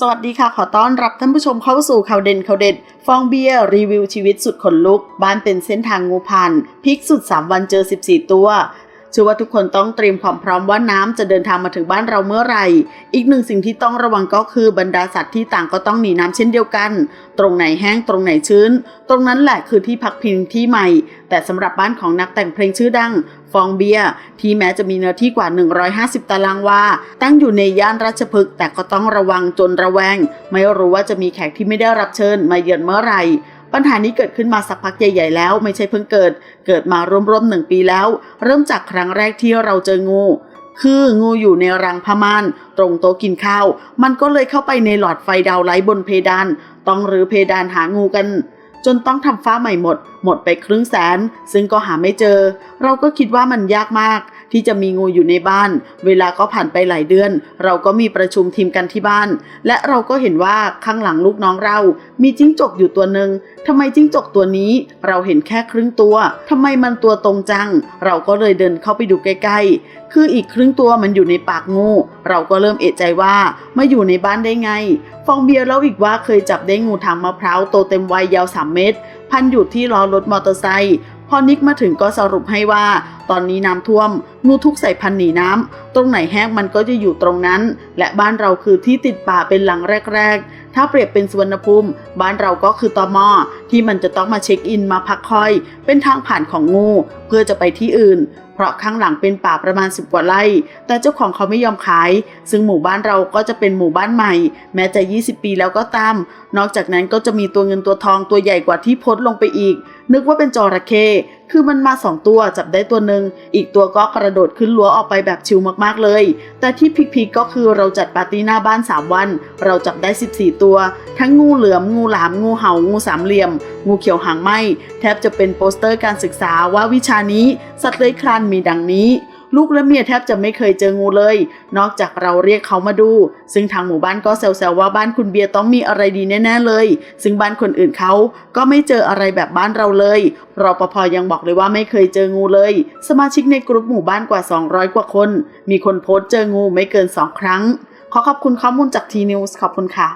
สวัสดีค่ะ ขอต้อนรับท่านผู้ชมเข้าสู่ข่าวเด่นข่าวเด็ด ฟองเบียร์รีวิวชีวิตสุดขนลุก บ้านเป็นเส้นทางงูพันพิกสุด 3 วันเจอ 14 ตัว เชื่อว่าทุกคนต้องเตรียมความพร้อมว่าน้ำจะเดินทางมาถึงบ้านเราเมื่อไหร่ อีกหนึ่งสิ่งที่ต้องระวังก็คือบรรดาสัตว์ที่ต่างก็ต้องหนีน้ำเช่นเดียวกัน ตรงไหนแห้งตรงไหนชื้น ตรงนั้นแหละคือที่พักพิงที่ใหม่ แต่สำหรับบ้านของนักแต่งเพลงชื่อดัง ฟองเบียที่แม้จะมีเนื้อที่กว่า 150 ตารางวา ตั้งอยู่ในย่านราชพฤกษ์แต่ก็ต้องระวังจนระแวง ไม่รู้ว่าจะมีแขกที่ไม่ได้รับเชิญมาเยือนเมื่อไหร่ ปัญหานี้เกิดขึ้นมาสักพักใหญ่ ๆ แล้วไม่ใช่เพิ่งเกิด เกิดมาร่วมๆหนึ่งปีแล้ว เริ่มจากครั้งแรกที่เราเจองู คืองูอยู่ในรังพม่านตรงโต๊ะกินข้าว มันก็เลยเข้าไปในหลอดไฟดาวไลท์บนเพดาน ต้องรื้อเพดานหางูกันจนต้องทำฟ้าใหม่หมด หมดไปครึ่งแสน ซึ่งก็หาไม่เจอ เราก็คิดว่ามันยากมาก ที่จะมีงูอยู่ในบ้าน เวลาก็ผ่านไปหลายเดือน เราก็มีประชุมทีมกันที่บ้าน และเราก็เห็นว่าข้างหลังลูกน้องเรา มีจิ้งจกอยู่ตัวหนึ่งทำไมจิ้งจกตัวนี้เราเห็นแค่ครึ่งตัวทำไมมันตัวตรงจัง เราก็เลยเดินเข้าไปดูใกล้ๆ คืออีกครึ่งตัวมันอยู่ในปากงู เราก็เริ่มเอะใจว่ามาอยู่ในบ้านได้ไง ฟองเบียร์เล่าอีกว่าเคยจับได้งูทางมะพร้าวโตเต็มวัยยาว 3 เมตร พันอยู่ที่ล้อรถมอเตอร์ไซค์ พอนิกมาถึงก็สรุปให้ว่า ตอนนี้น้ำท่วม นูทุกใส่พันหนีน้ำตรงไหนแห้งมันก็จะอยู่ตรงนั้น และบ้านเราคือที่ติดป่าเป็นหลังแรก ๆ ถ้าเปรียบเป็นสวนภูมิ บ้านเราก็คือตอมอที่มันจะต้องมาเช็คอินมาพักคอย เป็นทางผ่านของงู เพื่อจะไปที่อื่น เพราะข้างหลังเป็นป่าประมาณ10กว่าไร่ แต่เจ้าของเขาไม่ยอมขาย ซึ่งหมู่บ้านเราก็จะเป็นหมู่บ้านใหม่ แม้จะ 20 ปีแล้วก็ตาม นอกจากนั้นก็จะมีตัวเงินตัวทองตัวใหญ่กว่าที่พสต์ลงไปอีก นึกว่าเป็นจระเข้ คือมันมาสองตัวจับได้ตัวหนึ่งอีกตัวก็กระโดดขึ้นรั้วออกไปแบบชิลมากๆเลย แต่ที่พีคๆก็คือเราจัดปาร์ตี้หน้าบ้าน 3 วัน เราจับได้ 14 ตัว ทั้งงูเหลือมงูหลามงูเห่างูสามเหลี่ยม งูเขียวหางไหมแทบจะเป็นโปสเตอร์การศึกษาว่าวิชานี้ สัตว์เลื้อยคลานมีดังนี้ ลูกและเมียแทบจะไม่เคยเจองูเลย นอกจากเราเรียกเขามาดู ซึ่งทางหมู่บ้านก็แซวๆว่าบ้านคุณเบียร์ต้องมีอะไรดีแน่ๆเลย ซึ่งบ้านคนอื่นเขาก็ไม่เจออะไรแบบบ้านเราเลยรปภยังบอกเลยว่าไม่เคยเจองูเลย สมาชิกในกลุ่มหมู่บ้านกว่า 200 กว่าคน มีคนโพสต์เจองูไม่เกิน 2 ครั้ง ขอขอบคุณข้อมูลจากทีนิวส์ขอบคุณค่ะ